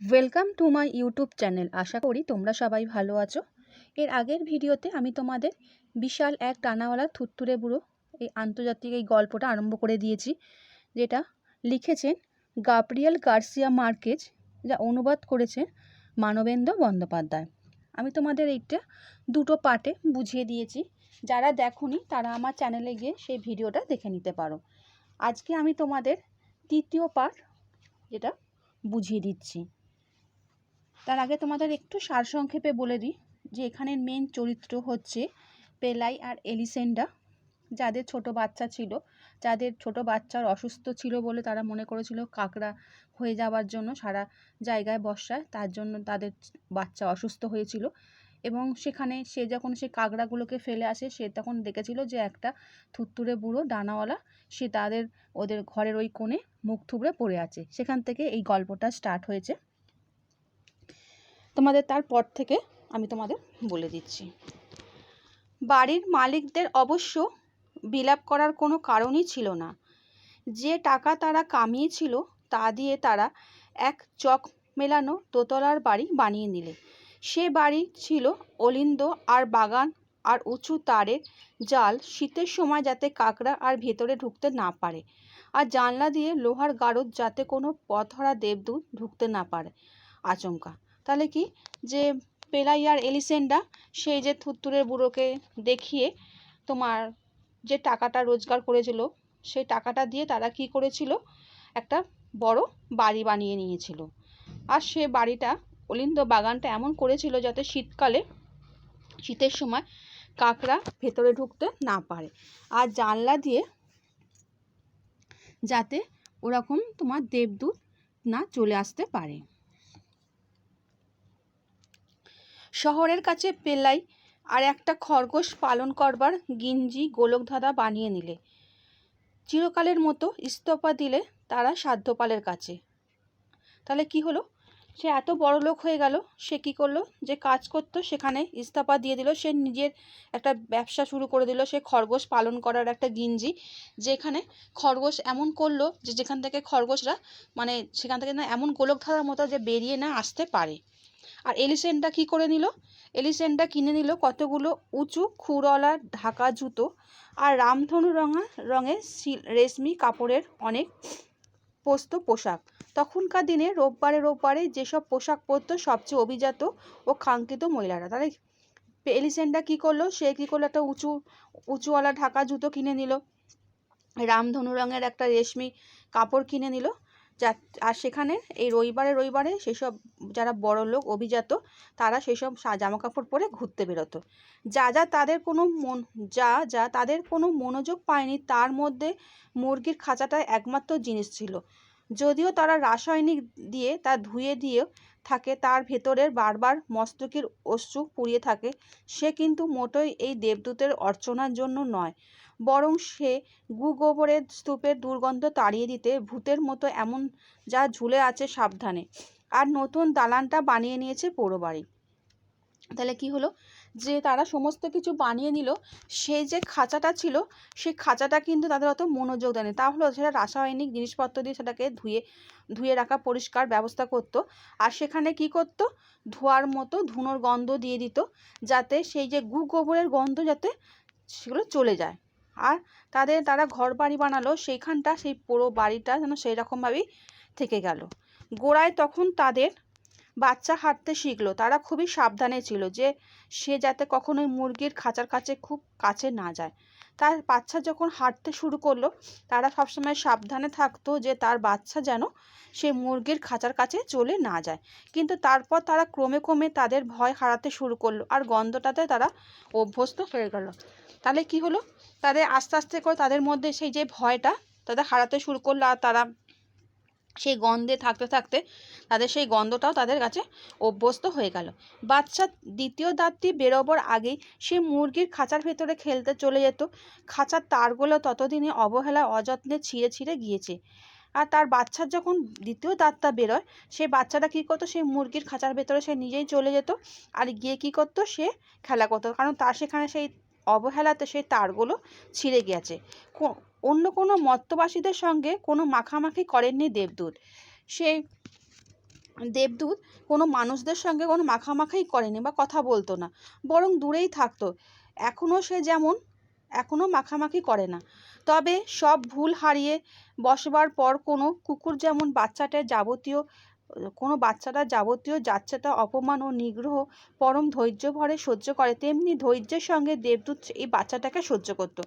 Welcome to my YouTube channel আশা করি তোমরা সবাই ভালো আছো। এর আগের ভিডিওতে আমি তোমাদের বিশাল এক টানাওয়ালা থুত্তুরে বুড়ো এই আন্তর্জাতিক এই গল্পটা আরম্ভ করে দিয়েছি, যেটা লিখেছেন গাব্রিয়েল গার্সিয়া মার্কেজ, যা অনুবাদ করেছে মানবেন্দ্র বন্দ্যোপাধ্যায়। আমি তোমাদের এইটা দুটো পার্টে বুঝিয়ে দিয়েছি। যারা দেখোনি, তারা আমার চ্যানেলে গিয়ে সেই ভিডিওটা দেখে নিতে পারো। আজকে আমি তোমাদের তৃতীয় পার্ট, যেটা বুঝিয়ে দিচ্ছি। তার আগে তোমাদের একটু সারসংক্ষেপে বলে দিই যে এখানের মেন চরিত্র হচ্ছে পেলাই আর এলিসেন্ডা, যাদের ছোট বাচ্চা ছিল। যাদের ছোট বাচ্চার অসুস্থ ছিল বলে তারা মনে করেছিল কাকড়া হয়ে যাওয়ার জন্য সারা জায়গায় বর্ষায় তার জন্য তাদের বাচ্চা অসুস্থ হয়েছিল। এবং সেখানে সে যখন সে কাকড়াগুলোকে ফেলে আসে, সে তখন দেখেছিল যে একটা থুত্তুরে বুড়ো ডানাওয়ালা, সে তাদের ওদের ঘরের ওই কোণে মুখ থুবড়ে পড়ে আছে। সেখান থেকে এই গল্পটা স্টার্ট হয়েছে। তোমাদের তারপর থেকে আমি তোমাদের বলে দিচ্ছি। বাড়ির মালিকদের অবশ্য বিলাপ করার কোনো কারণই ছিল না। যে টাকা তারা কামিয়েছিল, তা দিয়ে তারা এক চক মেলানো দোতলার বাড়ি বানিয়ে নিলে। সে বাড়ি ছিল অলিন্দ আর বাগান আর উঁচু তারের জাল। শীতের সময় যাতে কাকড়া আর ভেতরে ঢুকতে না পারে আর জানলা দিয়ে লোহার গারদ যাতে কোনো পথহারা দেবদূত ঢুকতে না পারে, আচমকা। তাহলে কি? যে পেলাই আর এলিসেন্ডা, সেই যে থুত্তুরের বুড়োকে দেখিয়ে তোমার যে টাকাটা রোজগার করেছিল, সেই টাকাটা দিয়ে তারা কি করেছিল? একটা বড় বাড়ি বানিয়ে নিয়েছিল। আর সে বাড়িটা অলিন্দ বাগানটা এমন করেছিল যাতে শীতকালে, শীতের সময় কাকড়া ভেতরে ঢুকতে না পারে। আর জানলা দিয়ে যাতে ওরকম তোমার দেবদূত না চলে আসতে পারে। শহরের কাছে পেলাই আর একটা খরগোশ পালন করবার গিঞ্জি গোলকধাঁধা বানিয়ে নিলে। চিরকালের মতো ইস্তফা দিলে তারা সাধ্যপালের কাছে। তাহলে কি হলো? সে এত বড় লোক হয়ে গেল, সে কি করল? যে কাজ করতো সেখানে ইস্তফা দিয়ে দিল, সে নিজের একটা ব্যবসা শুরু করে দিল, সে খরগোশ পালন করার একটা গিঞ্জি, যেখানে খরগোশ এমন করল যে যেখান থেকে খরগোশরা মানে সেখান থেকে না এমন গোলকধাঁধার মতো যে বেরিয়ে না আসতে পারে। আর এলিসেন্টটা কি করে নিল? এলিসেন্টটা কিনে নিল কতগুলো উঁচু খুরওয়ালা ঢাকা জুতো আর রামধনু রঙা রঙের রেশমি কাপড়ের অনেক পোস্ত পোশাক। তখনকার দিনে রোববারে রোববারে যেসব পোশাক পরতো সবচেয়ে অভিজাত ও কাঙ্ক্ষিত মহিলারা। তাহলে এলিসেন্টটা কী করল? সে কী করল? একটা উঁচু, উঁচুওয়ালা ঢাকা জুতো কিনে নিল। রামধনু রঙের একটা রেশমি কাপড় কিনে নিল। আর সেখানে এই রবিবারে রবিবারে সেসব যারা বড় লোক, অভিজাত, তারা সেসব জামা কাপড় পরে ঘুরতে বেরোতো। যা যা তাদের কোনো মন, যা যা তাদের কোনো মনোযোগ পায়নি, তার মধ্যে মুরগির খাঁচাটা একমাত্র জিনিস ছিল। যদিও তারা রাসায়নিক দিয়ে তা ধুয়ে দিয়ে থাকে, তার ভেতরের বারবার মস্তকের অশ্রু পুড়িয়ে থাকে। সে কিন্তু মোটেই এই দেবদূতের অর্চনার জন্য নয়, বরং সে গু গোবরের স্তূপের দুর্গন্ধ তাড়িয়ে দিতে ভূতের মতো এমন যা ঝুলে আছে সাবধানে। আর নতুন দালানটা বানিয়ে নিয়েছে পোড়ো বাড়ি তাহলে কি হলো? যে তারা সমস্ত কিছু বানিয়ে নিল, সেই যে খাঁচাটা ছিল, সেই খাঁচাটা কিন্তু তাদের অত মনোযোগ দেয়নি। তাহলে সেটা রাসায়নিক জিনিসপত্র দিয়ে সেটাকে ধুয়ে ধুয়ে রাখা, পরিষ্কার ব্যবস্থা করতো। আর সেখানে কি করত? ধোয়ার মতো ধুনোর গন্ধ দিয়ে দিত, যাতে সেই যে গু গোবরের গন্ধ যাতে সেগুলো চলে যায়। আর তাদের তারা ঘর বাড়ি বানালো, সেইখানটা সেই পুরো বাড়িটা যেন সেই রকমভাবেই থেকে গেল। গোড়ায় তখন তাদের বাচ্চা হাঁটতে শিখলো। তারা খুবই সাবধানে ছিল যে সে যাতে কখনোই মুরগির খাঁচার কাছে খুব কাছে না যায়। তার বাচ্চা যখন হাঁটতে শুরু করল, তারা সবসময় সাবধানে থাকতো যে তার বাচ্চা যেন সে মুরগির খাঁচার কাছে চলে না যায়। কিন্তু তারপর তারা ক্রমে ক্রমে তাদের ভয় হারাতে শুরু করল আর গন্ধটাতে তারা অভ্যস্ত হয়ে গেল। তাহলে কি হলো? তাদের আস্তে আস্তে করে তাদের মধ্যে সেই যে ভয়টা তাদের হারাতে শুরু করল আর তারা সেই গন্ধে থাকতে থাকতে তাদের সেই গন্ধটাও তাদের কাছে অভ্যস্ত হয়ে গেল। বাচ্চা দ্বিতীয় দাঁতটি বেরোবার আগেই সে মুরগির খাঁচার ভেতরে খেলতে চলে যেত। খাঁচার তারগুলো ততদিনে অবহেলায় অযত্নে ছিঁড়ে ছিঁড়ে গিয়েছে। আর তার বাচ্চার যখন দ্বিতীয় দাঁতটা বেরোয় সেই বাচ্চাটা কী করতো? সেই মুরগির খাঁচার ভেতরে সে নিজেই চলে যেত আর গিয়ে কী করতো? সে খেলা করতো। কারণ তার সেখানে সেই অবহেলাতে সেই তারগুলো ছিঁড়ে গিয়েছে। অন্য কোনো মত্তবাসীদের সঙ্গে কোনো মাখামাখি করেননি দেবদূত। সে দেবদূত কোনো মানুষদের সঙ্গে কোনো মাখামাখাই করেনি বা কথা বলতো না, বরং দূরেই থাকতো। এখনও সে যেমন, এখনও মাখামাখি করে না। তবে সব ভুল হারিয়ে বসবার পর কোনো কুকুর যেমন বাচ্চাটার যাবতীয় কোনো বাচ্চাটা যাবতীয় যাচ্ছেতা অপমান ও নিগ্রহ পরম ধৈর্য ভরে সহ্য করে, তেমনি ধৈর্যের সঙ্গে দেবদূত এই বাচ্চাটাকে সহ্য করতো।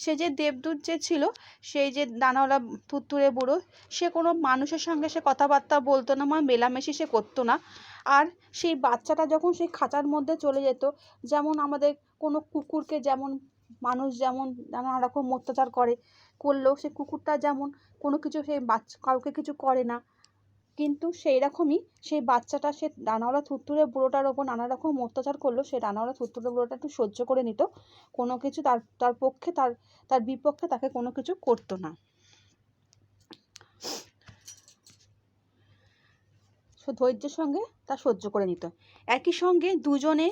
সে যে দেবদূত যে ছিল, সেই যে ডানাওয়ালা থুত্তুরে বুড়ো, সে কোনো মানুষের সঙ্গে সে কথাবার্তা বলতো না মানে মেলামেশি সে করতো না। আর সেই বাচ্চাটা যখন সেই খাঁচার মধ্যে চলে যেত, যেমন আমাদের কোনো কুকুরকে যেমন মানুষ যেমন নানা রকম অত্যাচার করে, করলেও সে কুকুরটা যেমন কোনো কিছু সেই বাচ্চা কাউকে কিছু করে না কিন্তু সেই রকমই সেই বাচ্চাটা, সে ডানাওয়ালা থুরথুরে বুড়োটার ওপর নানা রকম অত্যাচার করল, সে ডানাওয়ালা থুরথুরে বুড়োটা একটু সহ্য করে নিত। কোনো কিছু তার তার পক্ষে, তার তার বিপক্ষে তাকে কোনো কিছু করতো না। ধৈর্যের সঙ্গে তা সহ্য করে নিত। একই সঙ্গে দুজনে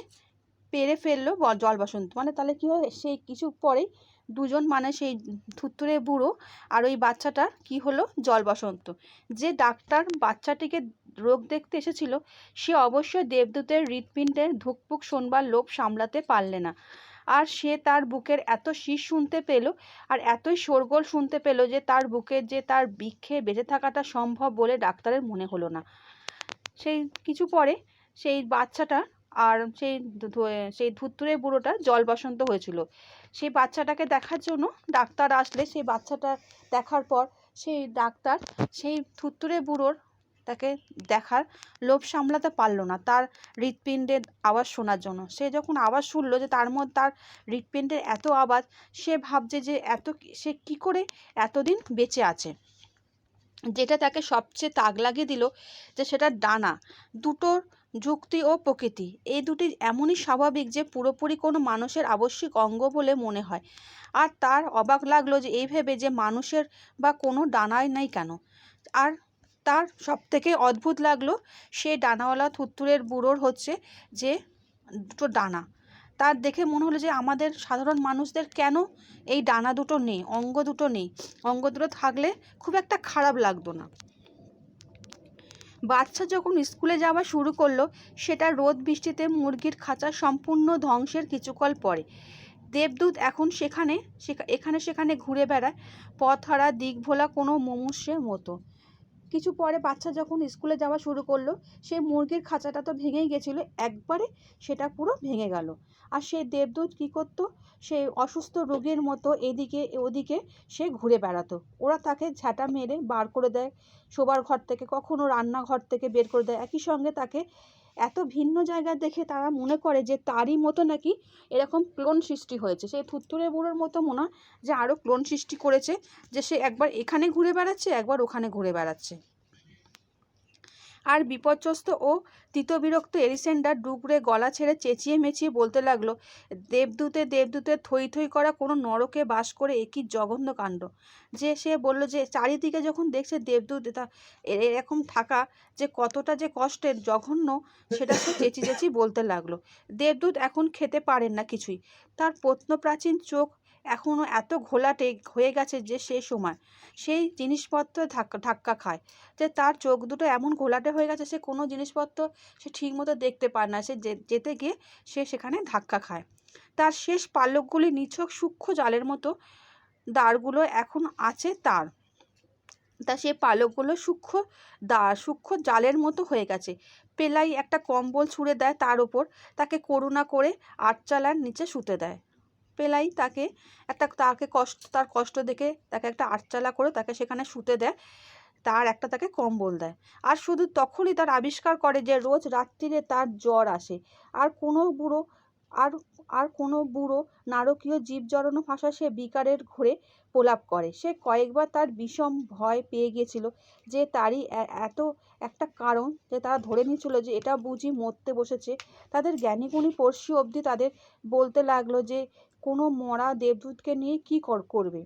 পেরে ফেলল জল বসন্ত। মানে তাহলে কী হয়, সেই কিছু পরেই দুজন মানে সেই থুত্তুরে বুড়ো আর ওই বাচ্চাটার কি হলো, জল বসন্ত। যে ডাক্তার বাচ্চাটিকে রোগ দেখতে এসেছিল, সে অবশ্যই দেবদূতের হৃৎপিণ্ডের ধুকপুক শোনবার লোভ সামলাতে পারলে না। আর সে তার বুকের এত শীষ শুনতে পেল আর এতই শোরগোল শুনতে পেল যে তার বুকের যে তার বৃক্ষে বেঁচে থাকাটা সম্ভব বলে ডাক্তারের মনে হলো না। সেই কিছু পরে সেই বাচ্চাটা আর সেই সেই ধুত্তুরে বুড়োটার জল বসন্ত হয়েছিল। সেই বাচ্চাটাকে দেখার জন্য ডাক্তার আসলে সেই বাচ্চাটা দেখার পর সেই ডাক্তার সেই থুত্তুরে বুড়োর তাকে দেখার লোভ সামলাতে পারল না তার হৃৎপিণ্ডের আওয়াজ শোনার জন্য। সে যখন আওয়াজ শুনলো যে তার মধ্যে তার হৃৎপিণ্ডের এত আওয়াজ, সে ভাবছে যে এত সে কি করে এতদিন বেঁচে আছে? যেটা তাকে সবচেয়ে তাক লাগিয়ে দিল যে সেটা ডানা। দুটোর যুক্তি ও প্রকৃতি। এই দুটি এমনই স্বাভাবিক যে পুরোপুরি কোনো মানুষের আবশ্যিক অঙ্গ বলে মনে হয়। আর তার অবাক লাগল যে এই ভেবে যে মানুষের বা কোনো ডানাই নাই কেন। আর তার সবথেকে অদ্ভুত লাগল সে ডানাওয়ালা থুত্তুরের বুড়োর হচ্ছে যে দুটো ডানা। তার দেখে মনে হলো যে আমাদের সাধারণ মানুষদের কেন এই ডানা দুটো নেই, অঙ্গ দুটো নেই। অঙ্গ দুটো থাকলে খুব একটা খারাপ লাগতো না। বাচ্চা যখন স্কুলে যাওয়া শুরু করল, সেটা রোদ বৃষ্টিতে মুরগির খাঁচা সম্পূর্ণ ধ্বংসের কিছুকাল পরে। দেবদূত এখন সেখানে, সেখা- এখানে সেখানে ঘুরে বেড়ায়, পথহারা দিক ভোলা কোনো মুমূর্ষের মতো। কিছু পরে বাচ্চা যখন স্কুলে যাওয়া শুরু করল সেই মুরগির খাঁচাটা তো ভেঙেই গেছিল, একবারে সেটা পুরো ভেঙে গেল। আর সেই দেবদূত কী করতো? সে অসুস্থ রোগীর মতো এদিকে ওদিকে সে ঘুরে বেড়াতো। ওরা তাকে ঝাঁটা মেরে বার করে দেয়, শোবার ঘর থেকে, কখনো রান্নাঘর থেকে বের করে দেয়। একই সঙ্গে তাকে এত ভিন্ন জায়গা দেখে তারা মনে করে যে তারই মতো নাকি এরকম ক্লোন সৃষ্টি হয়েছে। সেই থুত্তুরে বুড়োর মতো মনে যে আরও ক্লোন সৃষ্টি করেছে যে সে একবার এখানে ঘুরে বেড়াচ্ছে, একবার ওখানে ঘুরে বেড়াচ্ছে। আর বিপর্যস্ত ও তিতবিরক্ত এলিসেন্ডার ডুবরে গলা ছেড়ে চেঁচিয়ে মেচিয়ে বলতে লাগল, দেবদূতে দেবদূতের থই থই করা কোনো নরকে বাস করে একই জঘন্য কাণ্ড। যে সে বলল যে, চারিদিকে যখন দেখছে দেবদূত, তা এরকম থাকা যে কতটা যে কষ্টের জঘন্য, সেটা সে চেঁচি চেঁচি বলতে লাগল, দেবদূত এখন খেতে পারেন না কিছুই। তার প্রত্নপ্রাচীন চোখ এখনও এত ঘোলাটে হয়ে গেছে যে সে সময়। সেই জিনিসপত্র ধাক্কা ধাক্কা খায়। যে তার চোখ দুটো এমন ঘোলাটে হয়ে গেছে সে কোনো জিনিসপত্র সে ঠিকমতো দেখতে পায় না। সে যেতে গিয়ে সে সেখানে ধাক্কা খায়। তার শেষ পালকগুলি নিছক সূক্ষ্ম জালের মতো দাঁড়গুলো এখন আছে তার। তা সে পালকগুলো সূক্ষ্ম দা, সূক্ষ্ম জালের মতো হয়ে গেছে। পেলাই একটা কম্বল ছুঁড়ে দেয় তার ওপর। তাকে করুণা করে আটচালার নিচে শুতে দেয়। পেলাই তাকে। একটা তাকে কষ্ট, তার কষ্ট দেখে তাকে একটা আটচালা করে তাকে সেখানে শুতে দেয়। তার একটা তাকে কম্বল দেয়। আর শুধু তখনই তার আবিষ্কার করে যে রোজ রাত্রিরে তার জ্বর আসে। আর কোনো বুড়ো, আর আর কোনো বুড়ো নারকীয় জীব জড়ানো ভাষা সে বিকারের ঘোরে প্রলাপ করে। সে কয়েকবার তার বিষম ভয় পেয়ে গিয়েছিল যে তারই এত একটা কারণ যে তারা ধরে নিয়েছিল যে এটা বুঝি মরতে বসেছে। তাদের জ্ঞানীগুণী পড়শি অবধি তাদের বলতে লাগল যে কোনো মরা দেবদূতকে নিয়ে কী কর, করবে?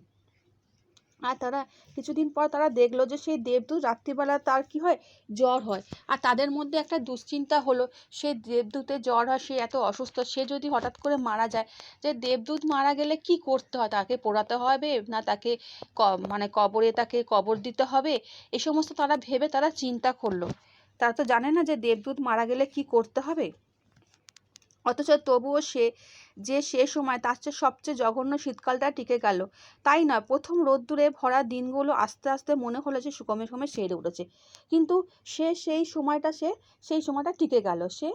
আর তারা কিছুদিন পর তারা দেখল যে সেই দেবদূত রাত্রিবেলা তার কি হয়? জ্বর হয়। আর তাদের মধ্যে একটা দুশ্চিন্তা হলো। সে দেবদূতের জ্বর হয়, সে এত অসুস্থ, সে যদি হঠাৎ করে মারা যায়, যে দেবদূত মারা গেলে কি করতে হয়? তাকে পোড়াতে হবে না তাকে ক মানে কবরে তাকে কবর দিতে হবে? এ সমস্ত তারা ভেবে তারা চিন্তা করল। তারা তো জানে না যে দেবদূত মারা গেলে কি করতে হবে? অথচ তবুও সে যে সে সময় তার চেয়ে সবচেয়ে জঘন্য শীতকালটা টিকে গেল, তাই নয় প্রথম রোদ্দুরে ভরা দিনগুলো আস্তে আস্তে মনে হলো যে সুকমে সময় সেরে উঠেছে। কিন্তু সে সেই সময়টা সে, সেই সময়টা টিকে গেল। সে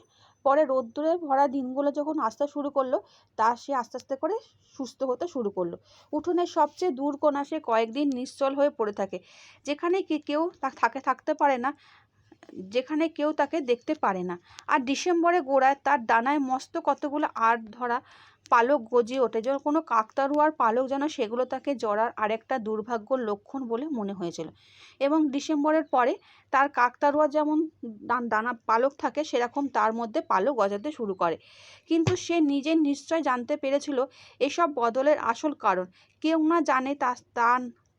পরে রোদ্দুরে ভরা দিনগুলো যখন আসতে শুরু করল, তা সে আস্তে আস্তে করে সুস্থ হতে শুরু করল। উঠোনের সবচেয়ে দূর কোণা সে কয়েকদিন নিশ্চল হয়ে পড়ে থাকে। যেখানে কি কেউ থাকে, থাকতে পারে না যেখানে কেউ তাকে দেখতে পারে না। আর ডিসেম্বরে গোড়ায় তার ডানায় মস্ত কতগুলো আট ধরা পালক গজিয়ে ওঠে। যেন কোনো কাকতারুয়ার পালক যেন সেগুলো তাকে জড়ার আরেকটা দুর্ভাগ্য লক্ষণ বলে মনে হয়েছিল। এবং ডিসেম্বরের পরে তার কাকতারুয়া যেমন ডানা পালক থাকে, সেরকম তার মধ্যে পালক গজাতে শুরু করে। কিন্তু সে নিজে নিশ্চয় জানতে পেরেছিল এসব বদলের আসল কারণ। কেউ না জানে তা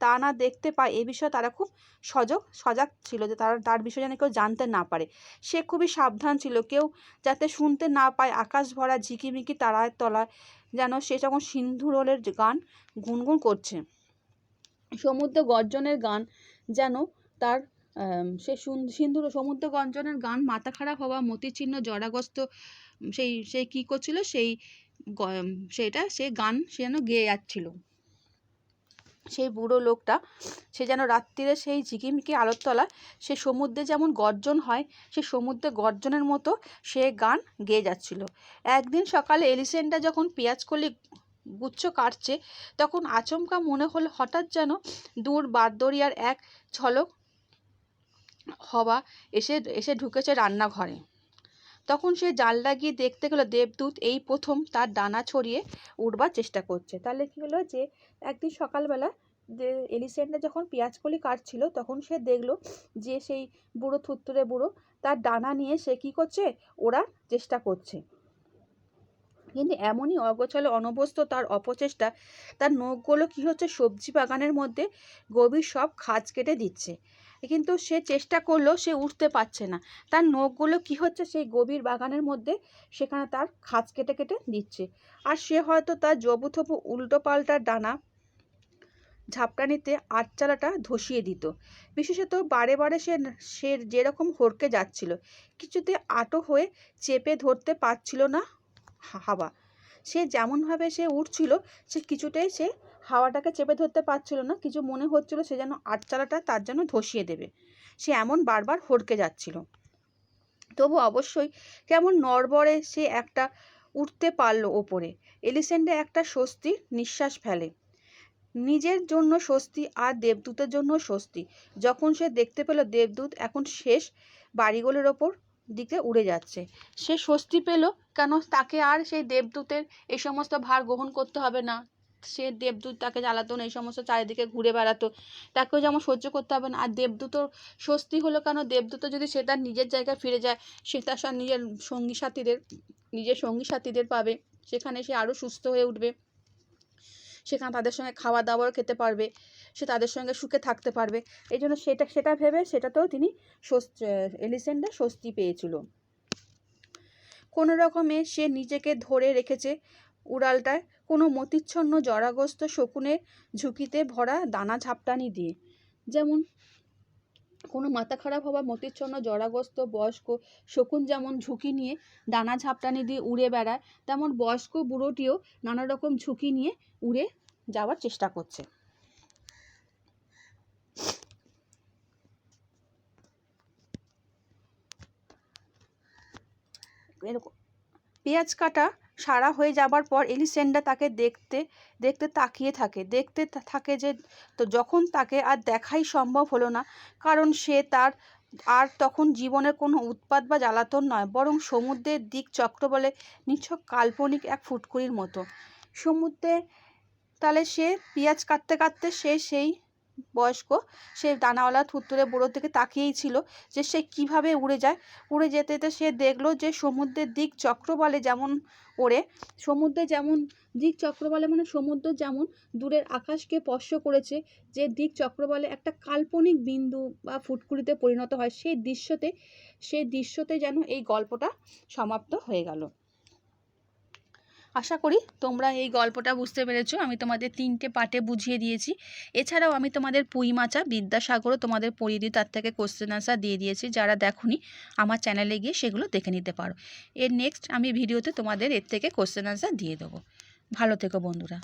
তা না দেখতে পায়, এ বিষয়ে তারা খুব সজগ, সজাগ ছিল যে তারা, তার বিষয়ে যেন কেউ জানতে না পারে। সে খুবই সাবধান ছিল, কেউ যাতে শুনতে না পায়, আকাশ ভরা ঝিকিমিকি তারায় তলায় যেন সে যখন সিন্ধুরোলের গান গুনগুন করছে, সমুদ্র গর্জনের গান যেন তার সে সিন্ধুর সমুদ্র গর্জনের গান মাথা খারাপ হওয়া, মতিচিহ্ন জরাগ্রস্ত, সেই, সে কী করছিল, সেই সেটা, সে গান সে যেন গেয়ে যাচ্ছিল। সেই বুড়ো লোকটা, সে যেন রাত্রিরে সেই ঝিকিমিকি আলোর তলা সে সমুদ্রে যেমন গর্জন হয়, সে সমুদ্রে গর্জনের মতো সে গান গেয়ে যাচ্ছিল। একদিন সকালে এলিসেন্ডা যখন পেঁয়াজকলি গুচ্ছ কাটছে, তখন আচমকা মনে হল হঠাৎ যেন দূর বারদরিয়ার এক ঝলক হওয়া এসে এসে ঢুকেছে রান্নাঘরে। তখন সে জাল লাগিয়ে দেখতে গেলো দেবদূত এই প্রথম তার ডানা ছড়িয়ে উঠবার চেষ্টা করছে। তাহলে কী হলো যে, একদিন সকালবেলা যে এলিসেন্টটা যখন পেঁয়াজকলি কাটছিল, তখন সে দেখল যে সেই বুড়ো থুত্তুরে বুড়ো তার ডানা নিয়ে সে কী করছে? ওরা চেষ্টা করছে। কিন্তু এমনই অগোছালো অনভ্যস্ত তার অপচেষ্টা, তার নখগুলো কী হচ্ছে সবজি বাগানের মধ্যে গভীর সব খাজ কেটে দিচ্ছে। কিন্তু সে চেষ্টা করলেও সে উঠতে পারছে না। তার নখগুলো কী হচ্ছে সেই গভীর বাগানের মধ্যে, সেখানে তার খাঁজ কেটে কেটে দিচ্ছে আর সে হয়তো তার জবুথবু উল্টো পাল্টা ডানা ঝাপটানিতে আটচালাটা ধসিয়ে দিত। বিশেষত বারে বারে সে সে যেরকম হরকে যাচ্ছিল, কিছুতে আটো হয়ে চেপে ধরতে পারছিল না হাওয়া। সে যেমনভাবে সে উঠছিল, সে কিছুতেই সে হাওয়াটাকে চেপে ধরতে পারছিল না। কিছু মনে হচ্ছিল সে যেন আটচালাটা তার জন্য ধসিয়ে দেবে। সে এমন বারবার হড়কে যাচ্ছিল। তবু অবশ্যই কেমন নড়বড়ে সে একটা উঠতে পারল ওপরে। এলিসেন্ডে একটা স্বস্তির নিঃশ্বাস ফেলে। নিজের জন্য স্বস্তি আর দেবদূতের জন্য স্বস্তি। যখন সে দেখতে পেল দেবদূত এখন শেষ বাড়িগুলোর ওপর দিকে উড়ে যাচ্ছে। সে স্বস্তি পেল কেন তাকে আর সেই দেবদূতের এই সমস্ত ভার গ্রহণ করতে হবে না? সে দেবদূত তাকে জ্বালাতো না, এই সমস্ত চারিদিকে ঘুরে বেড়াতো। তাকেও যেমন সহ্য করতে হবে না। আর দেবদূতও স্বস্তি হলো কেন? দেবদূত যদি সে তার নিজের জায়গায় ফিরে যায়, সে তার নিজের সঙ্গী সাথীদের, নিজের সঙ্গী সাথীদের পাবে। সেখানে সে আরও সুস্থ হয়ে উঠবে। সেখানে তাদের সঙ্গে খাওয়া দাওয়াও খেতে পারবে। সে তাদের সঙ্গে সুখে থাকতে পারবে। এই জন্য সেটা সেটা ভেবে সেটাতেও তিনি এলিসেন্ডা স্বস্তি পেয়েছিল। কোনো রকমে সে নিজেকে ধরে রেখেছে উড়ালটায়। কোনো মতিচ্ছন্ন জরাগ্রস্ত শকুনের ঝুঁকিতে ভরা দানা ঝাপটানি দিয়ে। যেমন কোনো মাথা খারাপ হওয়া মতিচ্ছন্ন জরাগ্রস্ত বয়স্ক শকুন যেমন ঝুঁকি নিয়ে দানা ঝাপটানি দিয়ে উড়ে বেড়ায়, তেমন বয়স্ক বুড়োটিও নানা রকম ঝুঁকি নিয়ে উড়ে যাওয়ার চেষ্টা করছে। এরকম পেঁয়াজ কাটা সারা হয়ে যাবার পর এলিসেন্ডা তাকে দেখতে দেখতে তাকিয়ে থাকে। দেখতে থাকে যে তো যখন তাকে আর দেখাই সম্ভব হলো না, কারণ সে তার আর তখন জীবনের কোনো উৎপাত বা জ্বালাতন নয়, বরং সমুদ্রের দিক চক্র বলে নিছক কাল্পনিক এক ফুটকুড়ির মতো। সমুদ্রে তাহলে সে পেঁয়াজ কাটতে কাটতে সে সেই বয়স্ক, সে ডানাওয়ালা থুত্তুরে বুড়োর দিকে তাকিয়েই ছিল যে সে কীভাবে উড়ে যায়। উড়ে যেতে যেতে সে দেখল যে সমুদ্রের দিক চক্র বলে যেমন ওড়ে, সমুদ্রে যেমন, দিক চক্র বলে মানে সমুদ্র যেমন দূরের আকাশকে স্পর্শ করেছে, যে দিক চক্র বলে একটা কাল্পনিক বিন্দু বা ফুটকুড়িতে পরিণত হয়, সেই দৃশ্যতে সেই দৃশ্যতে যেন এই গল্পটা সমাপ্ত হয়ে গেল। আশা করি তোমরা এই গল্পটা বুঝতে পেরেছ। আমি তোমাদের তিনটে পার্টে বুঝিয়ে দিয়েছি। এছাড়াও আমি তোমাদের পুঁইমাচা বিদ্যাসাগরও তোমাদের পড়িয়ে দিই, তার থেকে কোশ্চেন আনসার দিয়ে দিয়েছি। যারা দেখনি, আমার চ্যানেলে গিয়ে সেগুলো দেখে নিতে পারো। এর নেক্সট আমি ভিডিওতে তোমাদের এর থেকে কোশ্চেন আনসার দিয়ে দেবো। ভালো থেকো বন্ধুরা।